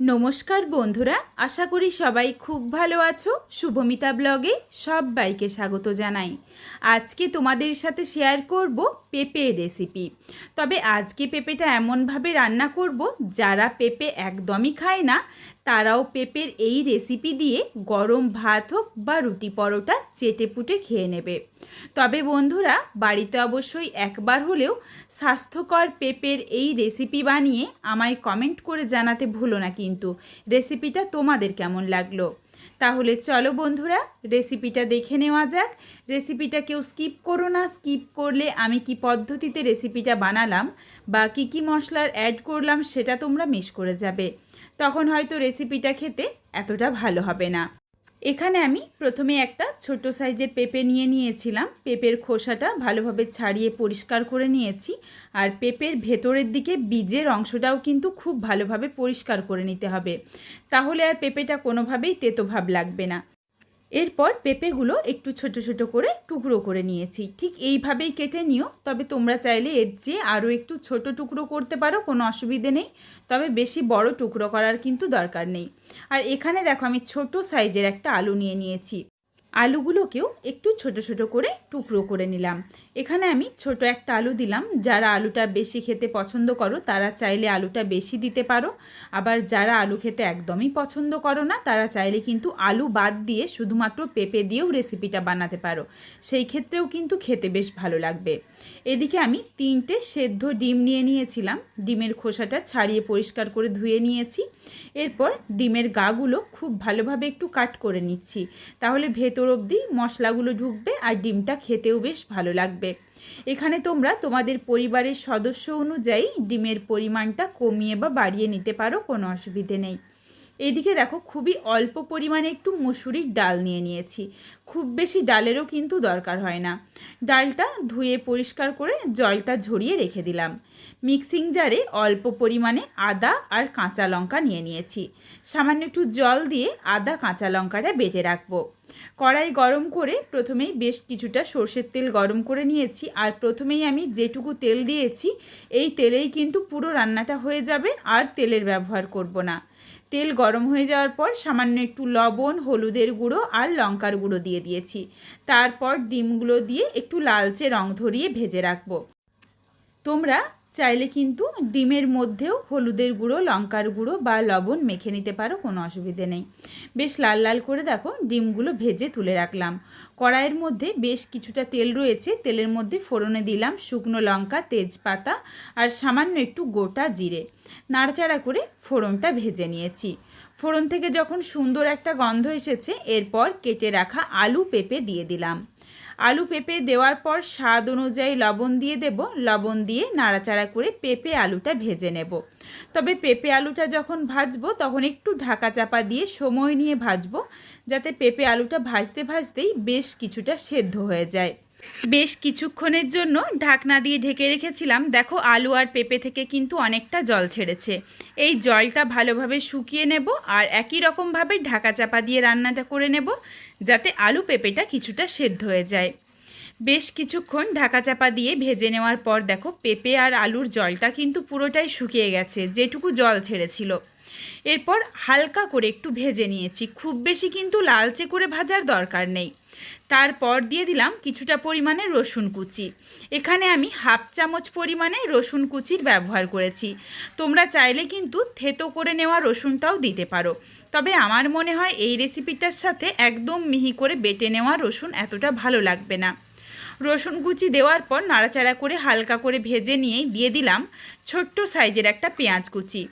নমস্কার বন্ধুরা, আশা করি সবাই খুব ভালো আছো। শুভমিতা ব্লগে সব বাইকে স্বাগত জানাই। আজকে তোমাদের সাথে শেয়ার করব পেঁপের রেসিপি তবে আজকে পেঁপেটা এমনভাবে রান্না করব, যারা পেঁপে একদমই খায় না তারাও পেঁপের এই রেসিপি দিয়ে গরম ভাত হোক বা রুটি পরোটা চেটে পুটে খেয়ে নেবে। তবে বন্ধুরা, বাড়িতে অবশ্যই একবার হলেও স্বাস্থ্যকর পেঁপের এই রেসিপি বানিয়ে আমায় কমেন্ট করে জানাতে ভুলো না কিন্তু। রেসিপিটা তোমাদের কেমন লাগল? তাহলে চলো বন্ধুরা রেসিপিটা দেখে নেওয়া যাক। রেসিপিটা কেউ স্কিপ করো না। স্কিপ করলে আমি কি পদ্ধতিতে রেসিপিটা বানালাম বা কি কি মশলার অ্যাড করলাম সেটা তোমরা মিস করে যাবে। তখন হয়তো রেসিপিটা খেতে এতটা ভালো হবে না। এখানে আমি প্রথমে একটা ছোট সাইজের পেঁপে নিয়ে নিয়েছিলাম। পেঁপের খোসাটা ভালোভাবে ছাড়িয়ে পরিষ্কার করে নিয়েছি। আর পেঁপের ভেতরের দিকে বীজের অংশটাও কিন্তু খুব ভালোভাবে পরিষ্কার করে নিতে হবে। তাহলে আর পেঁপেটা কোনোভাবেই তেতো ভাব লাগবে না। এরপর পেঁপেগুলো একটু ছোট ছোট করে টুকরো করে নিয়েছি। ঠিক এইভাবেই কেটে নিও, তবে তোমরা চাইলে এর চেয়ে আরও একটু ছোট টুকরো করতে পারো, কোনো অসুবিধে নেই। তবে বেশি বড় টুকরো করার কিন্তু দরকার নেই। আর এখানে দেখো আমি ছোট সাইজের একটা আলু নিয়ে নিয়েছি। আলুগুলোকেও একটু ছোট ছোট করে টুকরো করে নিলাম। এখানে আমি ছোট একটা আলু দিলাম। যারা আলুটা বেশি খেতে পছন্দ করো, তারা চাইলে আলুটা বেশি দিতে পারো। আবার যারা আলু খেতে একদমই পছন্দ করো না, তারা চাইলে কিন্তু আলু বাদ দিয়ে শুধুমাত্র পেঁপে দিয়েও রেসিপিটা বানাতে পারো। সেই ক্ষেত্রেও কিন্তু খেতে বেশ ভালো লাগবে। এদিকে আমি তিনটে সেদ্ধ ডিম নিয়ে নিয়েছিলাম। ডিমের খোসাটা ছাড়িয়ে পরিষ্কার করে ধুয়ে নিয়েছি। এরপর ডিমের গাগুলো খুব ভালোভাবে একটু কাট করে নিচ্ছি। তাহলে ভেতর অবধি মশলাগুলো ঢুকবে আর ডিমটা খেতেও বেশ ভালো লাগবে। এখানে তোমরা তোমাদের পরিবারের সদস্য অনুযায়ী ডিমের পরিমাণটা কমিয়ে বা বাড়িয়ে নিতে পারো, কোনো অসুবিধে নেই। এদিকে দেখো খুবই অল্প পরিমাণে একটু মুসুরির ডাল নিয়ে নিয়েছি। খুব বেশি ডালেরও কিন্তু দরকার হয় না। ডালটা ধুয়ে পরিষ্কার করে জলটা ঝরিয়ে রেখে দিলাম। মিক্সিং জারে অল্প পরিমাণে আদা আর কাঁচা লঙ্কা নিয়ে নিয়েছি। সামান্য একটু জল দিয়ে আদা কাঁচা লঙ্কাটা বেটে রাখব। কড়াই গরম করে প্রথমেই বেশ কিছুটা সর্ষের তেল গরম করে নিয়েছি আর প্রথমেই আমি যেটুকু তেল দিয়েছি, এই তেলেই কিন্তু পুরো রান্নাটা হয়ে যাবে আর তেলের ব্যবহার করব না। তেল গরম হয়ে যাওয়ার পর সামান্য একটু লবণ, হলুদের গুঁড়ো আর লঙ্কার গুঁড়ো দিয়ে দিয়েছি। তারপর ডিমগুলো দিয়ে একটু লালচে রং ধরিয়ে ভেজে রাখব। তোমরা চাইলে কিন্তু ডিমের মধ্যেও হলুদের গুঁড়ো, লঙ্কার গুঁড়ো বা লবণ মেখে নিতে পারো, কোনো অসুবিধে নেই। বেশ লাল লাল করে দেখো, ডিমগুলো ভেজে তুলে রাখলাম। কড়াইয়ের মধ্যে বেশ কিছুটা তেল রয়েছে, তেলের মধ্যে ফোড়নে দিলাম শুকনো লঙ্কা, তেজপাতা আর সামান্য একটু গোটা জিরে। নাড়াচাড়া করে ফোড়নটা ভেজে নিয়েছি। ফোড়ন থেকে যখন সুন্দর একটা গন্ধ এসেছে, এরপর কেটে রাখা আলু পেঁপে দিয়ে দিলাম। আলু পেঁপে দেওয়ার পর স্বাদ অনুযায়ী লবণ দিয়ে দেব। লবণ দিয়ে নাড়াচাড়া করে পেঁপে আলুটা ভেজে নেব। তবে পেঁপে আলুটা যখন ভাজবো, তখন একটু ঢাকা চাপা দিয়ে সময় নিয়ে ভাজবো, যাতে পেঁপে আলুটা ভাজতে ভাজতেই বেশ কিছুটা সেদ্ধ হয়ে যায়। বেশ কিছুক্ষণের জন্য ঢাকনা দিয়ে ঢেকে রেখেছিলাম। দেখো, আলু আর পেঁপে থেকে কিন্তু অনেকটা জল ছেড়েছে। এই জলটা ভালোভাবে শুকিয়ে নেব আর একই রকমভাবে ঢাকা চাপা দিয়ে রান্নাটা করে নেব, যাতে আলু পেঁপেটা কিছুটা সেদ্ধ হয়ে যায়। বেশ কিছুক্ষণ ঢাকা চাপা দিয়ে ভেজে নেওয়ার পর দেখো, পেঁপে আর আলুর জলটা কিন্তু পুরোটাই শুকিয়ে গেছে, যেটুকু জল ছেড়েছিল। এরপর হালকা করে একটু ভেজে নিয়েছি। খুব বেশি কিন্তু লালচে করে ভাজার দরকার নেই। তারপর দিয়ে দিলাম কিছুটা পরিমাণে রসুন কুচি। এখানে আমি হাফ চামচ পরিমাণে রসুন কুচির ব্যবহার করেছি। তোমরা চাইলে কিন্তু থেতো করে নেওয়া রসুনটাও দিতে পারো। তবে আমার মনে হয় এই রেসিপিটার সাথে একদম মিহি করে বেটে নেওয়া রসুন এতটা ভালো লাগবে না। রসুন কুচি দেওয়ার পর নাড়াচাড়া করে হালকা করে ভেজে নিয়েই দিয়ে দিলাম ছোট্ট সাইজের একটা পেঁয়াজ কুচি।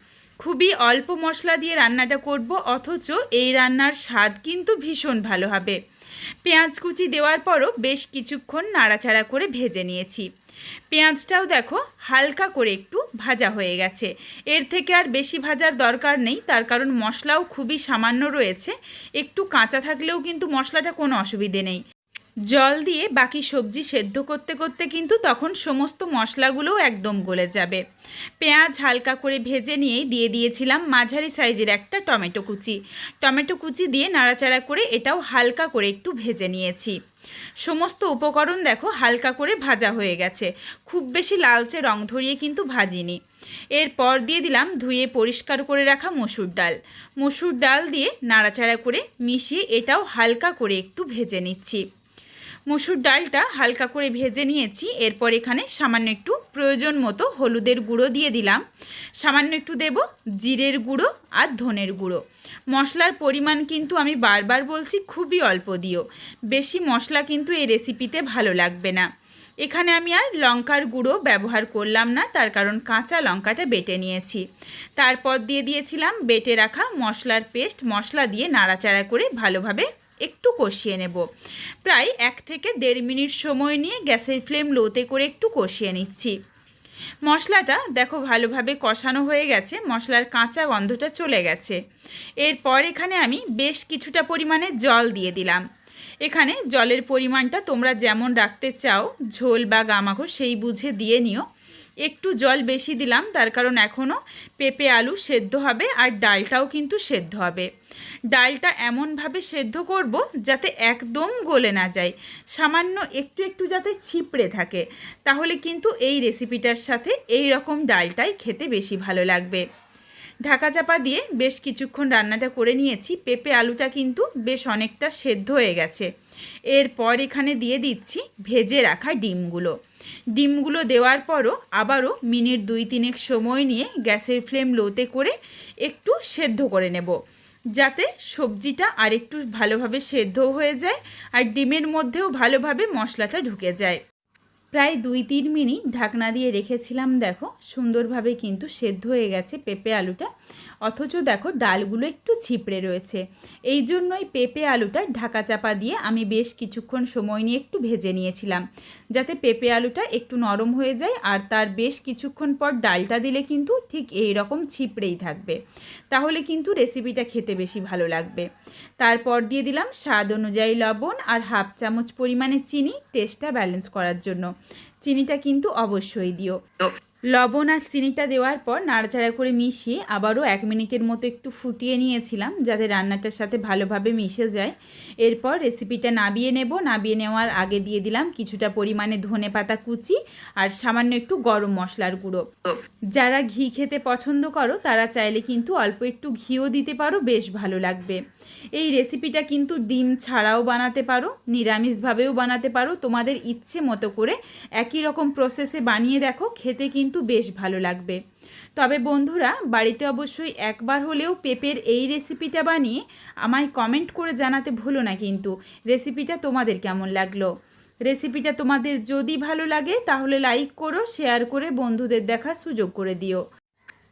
খুবই অল্প মশলা দিয়ে রান্নাটা করব, অথচ এই রান্নার স্বাদ কিন্তু ভীষণ ভালো হবে। পেঁয়াজ কুচি দেওয়ার পরও বেশ কিছুক্ষণ নাড়াচাড়া করে ভেজে নিয়েছি। পেঁয়াজটাও দেখো হালকা করে একটু ভাজা হয়ে গেছে। এর থেকে আর বেশি ভাজার দরকার নেই, তার কারণ মশলাও খুবই সামান্য রয়েছে। একটু কাঁচা থাকলেও কিন্তু মশলাটা কোনো অসুবিধে নেই। জল দিয়ে বাকি সবজি সেদ্ধ করতে করতে কিন্তু তখন সমস্ত মশলাগুলোও একদম গলে যাবে। পেঁয়াজ হালকা করে ভেজে নিয়েই দিয়ে দিয়েছিলাম মাঝারি সাইজের একটা টমেটো কুচি। টমেটো কুচি দিয়ে নাড়াচাড়া করে এটাও হালকা করে একটু ভেজে নিয়েছি। সমস্ত উপকরণ দেখো হালকা করে ভাজা হয়ে গেছে। খুব বেশি লালচে রং ধরিয়ে কিন্তু ভাজিনি। এরপর দিয়ে দিলাম ধুয়ে পরিষ্কার করে রাখা মসুর ডাল। মসুর ডাল দিয়ে নাড়াচাড়া করে মিশিয়ে এটাও হালকা করে একটু ভেজে নিচ্ছি। মসুর ডালটা হালকা করে ভেজে নিয়েছি। এরপর এখানে সামান্য একটু প্রয়োজন মতো হলুদের গুঁড়ো দিয়ে দিলাম। সামান্য একটু দেব জিরের গুঁড়ো আর ধনের গুঁড়ো। মশলার পরিমাণ কিন্তু আমি বারবার বলছি, খুবই অল্প দিও। বেশি মশলা কিন্তু এই রেসিপিতে ভালো লাগবে না। এখানে আমি আর লঙ্কার গুঁড়ো ব্যবহার করলাম না, তার কারণ কাঁচা লঙ্কাটা বেটে নিয়েছি। তারপর দিয়ে দিয়েছিলাম বেটে রাখা মশলার পেস্ট, মশলা দিয়ে নাড়াচাড়া করে ভালোভাবে একটু কষিয়ে নেব। প্রায় এক থেকে দেড় মিনিট সময় নিয়ে গ্যাসের ফ্লেম লোতে করে একটু কষিয়ে নিচ্ছি। মশলাটা দেখো ভালোভাবে কষানো হয়ে গেছে, মশলার কাঁচা গন্ধটা চলে গেছে। এরপর এখানে আমি বেশ কিছুটা পরিমাণে জল দিয়ে দিলাম। এখানে জলের পরিমাণটা তোমরা যেমন রাখতে চাও, ঝোল বা গামাখো সেই বুঝে দিয়ে নিও। একটু জল বেশি দিলাম, তার কারণ এখনও পেঁপে, আলু সেদ্ধ হবে আর ডালটাও কিন্তু সেদ্ধ হবে। ডালটা এমনভাবে সেদ্ধ করব যাতে একদম গলে না যায়, সামান্য একটু একটু যাতে ছিপড়ে থাকে। তাহলে কিন্তু এই রেসিপিটার সাথে এই রকম ডালটাই খেতে বেশি ভালো লাগবে। ঢাকা চাপা দিয়ে বেশ কিছুক্ষণ রান্নাটা করে নিয়েছি। পেঁপে আলুটা কিন্তু বেশ অনেকটা সেদ্ধ হয়ে গেছে। এরপর এখানে দিয়ে দিচ্ছি ভেজে রাখা ডিমগুলো। ডিমগুলো দেওয়ার পরও আবারও মিনিট দুই তিনেক সময় নিয়ে গ্যাসের ফ্লেম লোতে করে একটু সেদ্ধ করে নেব। যাতে সবজিটা আরেকটু ভালোভাবে সেদ্ধ হয়ে যায় আর ডিমের মধ্যেও ভালোভাবে মশলাটা ঢুকে যায়। প্রায় দুই তিন মিনিট ঢাকনা দিয়ে রেখেছিলাম, দেখো। সুন্দরভাবে কিন্তু সেদ্ধ হয়ে গেছে পেঁপে আলুটা। অথচ দেখো ডালগুলো একটু ছিপড়ে রয়েছে। এই জন্যই পেঁপে আলুটা ঢাকা চাপা দিয়ে আমি বেশ কিছুক্ষণ সময় নিয়ে একটু ভেজে নিয়েছিলাম। যাতে পেঁপে আলুটা একটু নরম হয়ে যায় আর তার বেশ কিছুক্ষণ পর ডালটা দিলে কিন্তু ঠিক এই রকম ছিপড়েই থাকবে। তাহলে কিন্তু রেসিপিটা খেতে বেশি ভালো লাগবে। তারপর দিয়ে দিলাম স্বাদ অনুযায়ী লবণ আর হাফ চামচ পরিমাণে চিনি, টেস্টটা ব্যালেন্স করার জন্য। চিনিটা কিন্তু অবশ্যই দিও। লবণ আর চিনিটা দেওয়ার পর নাড়াচাড়া করে মিশিয়ে আবারও এক মিনিটের মতো একটু ফুটিয়ে নিয়েছিলাম যাতে রান্নাটার সাথে ভালোভাবে মিশে যায়। এরপর রেসিপিটা নাবিয়ে নেব। নাবিয়ে নেওয়ার আগে দিয়ে দিলাম কিছুটা পরিমাণে ধনে পাতা কুচি আর সামান্য একটু গরম মশলার গুঁড়ো। যারা ঘি খেতে পছন্দ করো, তারা চাইলে কিন্তু অল্প একটু ঘিও দিতে পারো, বেশ ভালো লাগবে। এই রেসিপিটা কিন্তু ডিম ছাড়াও বানাতে পারো, নিরামিষভাবেও বানাতে পারো। তোমাদের ইচ্ছে মতো করে একই রকম প্রসেসে বানিয়ে দেখো, খেতে কিন্তু বেশ ভালো লাগবে। তবে বন্ধুরা, বাড়িতে অবশ্যই একবার হলেও পেঁপের এই রেসিপিটা বানিয়ে আমায় কমেন্ট করে জানাতে ভুলো না কিন্তু। রেসিপিটা তোমাদের কেমন লাগল? রেসিপিটা তোমাদের যদি ভালো লাগে তাহলে লাইক করো শেয়ার করে বন্ধুদের দেখার সুযোগ করে দিও।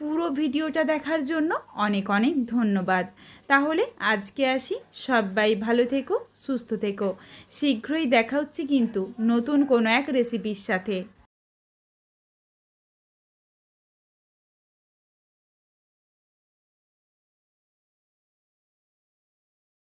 পুরো ভিডিওটা দেখার জন্য অনেক অনেক ধন্যবাদ। তাহলে আজকে আসি। সবাই ভালো থেকো, সুস্থ থেকো। শীঘ্রই দেখা হচ্ছে কিন্তু নতুন কোনো এক রেসিপির সাথে।